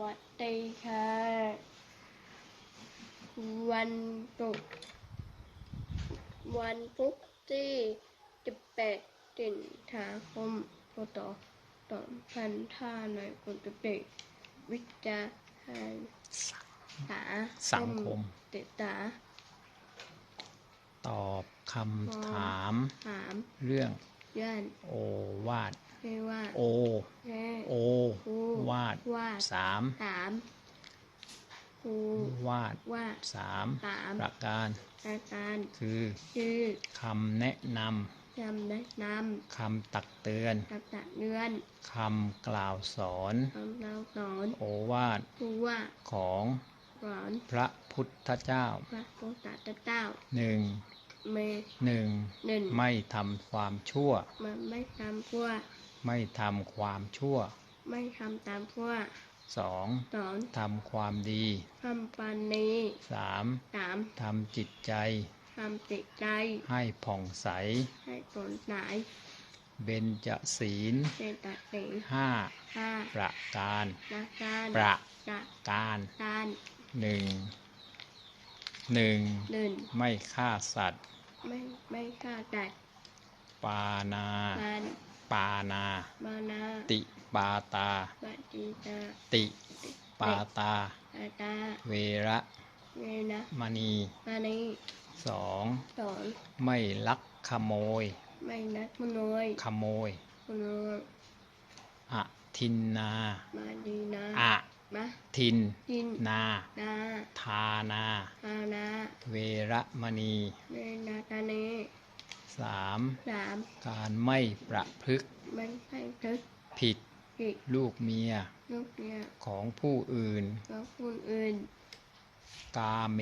วัสดีค่ะ วันศุกร์วันพุธที่18สิงหาคมพศ2561วิจารณ์หาสังคมติดตาตอบคำถามถามเรื่องย่านโอวาท ไม่ว่าโอ แม่โอครูวาดวาดสามสามครูวาดวาดสามสามประการอาการคือชื่อคำแนะนจำแนะนำคำตักเตือนำตักตะเนือนคำกล่าวสอนคำเราสอนโอวาทผู้ว่าของสอนพระพุทธเจ้าพระพุทธเจ้าหนึ่งเมหนึ่งหนึ่งไม่ทำความชั่ว มันไม่ทำพวก ไม่ทำความชั่ว ไม่ทำตามพวกสองสอนทำความดีทำปันนี้สามสามทำจิตใจทำจิตใจ ให้ผ่องใส ให้สนใจเบญจศีลเป็นตัดสินห้าห้าประการนาการประจะการการหนึ่งหนึ่งหนึ่งไม่ฆ่าสัตว์ ไม่ไม่ฆ่าตัดปานาการ ปานา มานาติปาตา ปฏิตาติปาตา อาตาเวระเวนะมณีมานีสองสอนไม่ลักขโมย ไม่นักมโนยขโมยมโนยอะทินนา มาดีนะอะมาทินจินนา นาทานาอานา เวระมณี เวนาตานี สามสามการไม่ประพฤกษ์ไม่ให้ทึกผิดผิดลูกเมียลูกเนี่ยของผู้อื่นแล้วคนอื่น กาเม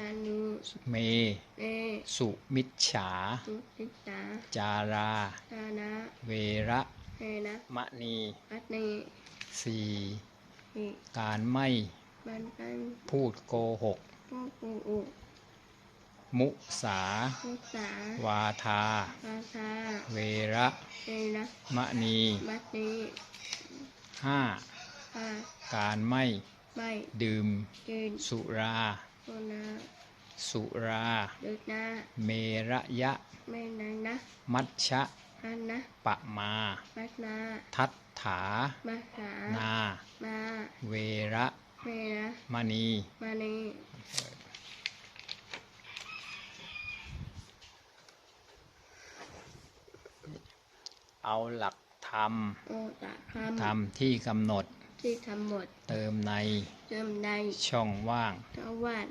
ตานูเมเอสุมิจฉาตุติตาจาราตานะเวระเฮนะมณีอัตนีสี่หิการไม่บันตันพูดโกหกผู้ปูอุ มุสาพุทธาวาทาภาษาเวระเฮนะมณีมัตนีห้าห้าการไม่ ไม่ ดื่มยืนสุราโคนาสุราดึกนะเมระยะไม่นันนะ มัชชะอันนะปะมามัตนาทัตถามาหานามาเวระเมนะมณีมา เอาหลักธรรมโอตะคธรรมที่กำหนดำที่ทำหมดเติมในเติมในช่องว่างเจ้าวัด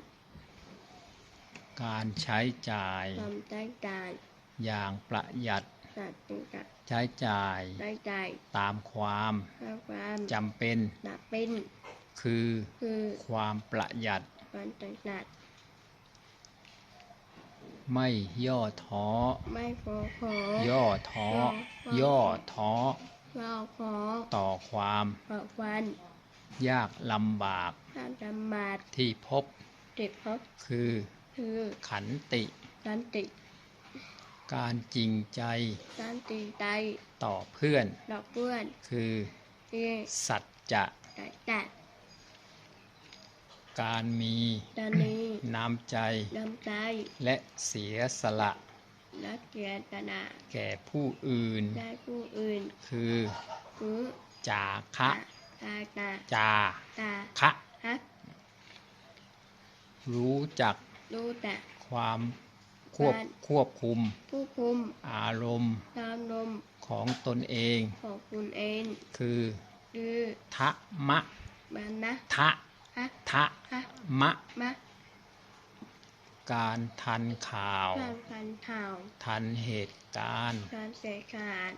การใช้จ่ายทำได้ใจอย่างประหยัดสัตว์ติกะใช้จ่ายได้ใจตามความข้าความจำเป็นหนักเป็นคือคือความประหยัดวันตนัด ไม่ย่อท้อ ไม่ขอขอย่อท้อ ย่อท้อเราขอต่อความขอวันยากลำบากท่านจำบาดที่พบติดพบคือ คือขันติสันติ การจริงใจสันติใจ ต่อเพื่อนดอกเพื่อน คือที่สัจจะแต่จัด การมีตอนนี้น้ำใจดำใจ และเสียสละนักเกียรตินาแก่ผู้อื่นได้ผู้อื่น คือคือจาคะตาตาจาตาคะฮักรู้จักรู้แต่ความควบควบคุมผู้คุม อารมณ์ตามลมของตนเอง ของคุณเอง คือ คือทะมะมันนะทะ ฮักทะฮักมะ มะการทันข่าว การพันข่าว ทันเหตุการณ์ การเสียขาด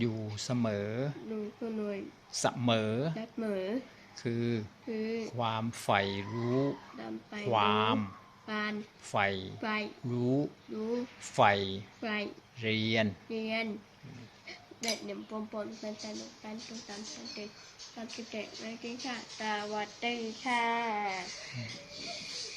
อยู่เสมอดูคุณหน่วยเสมอรัดเหมอ คือคือความใฝ่รู้ดำไปความปานใฝ่ไฟรู้ รู้ใฝ่ไฟเรียนเรียนเด็ดหนึ่งปมปนเป็นสนุกเป็นตุ้มตามสันติตามกิจเด็กในกินค่ะสวัสดีค่ะ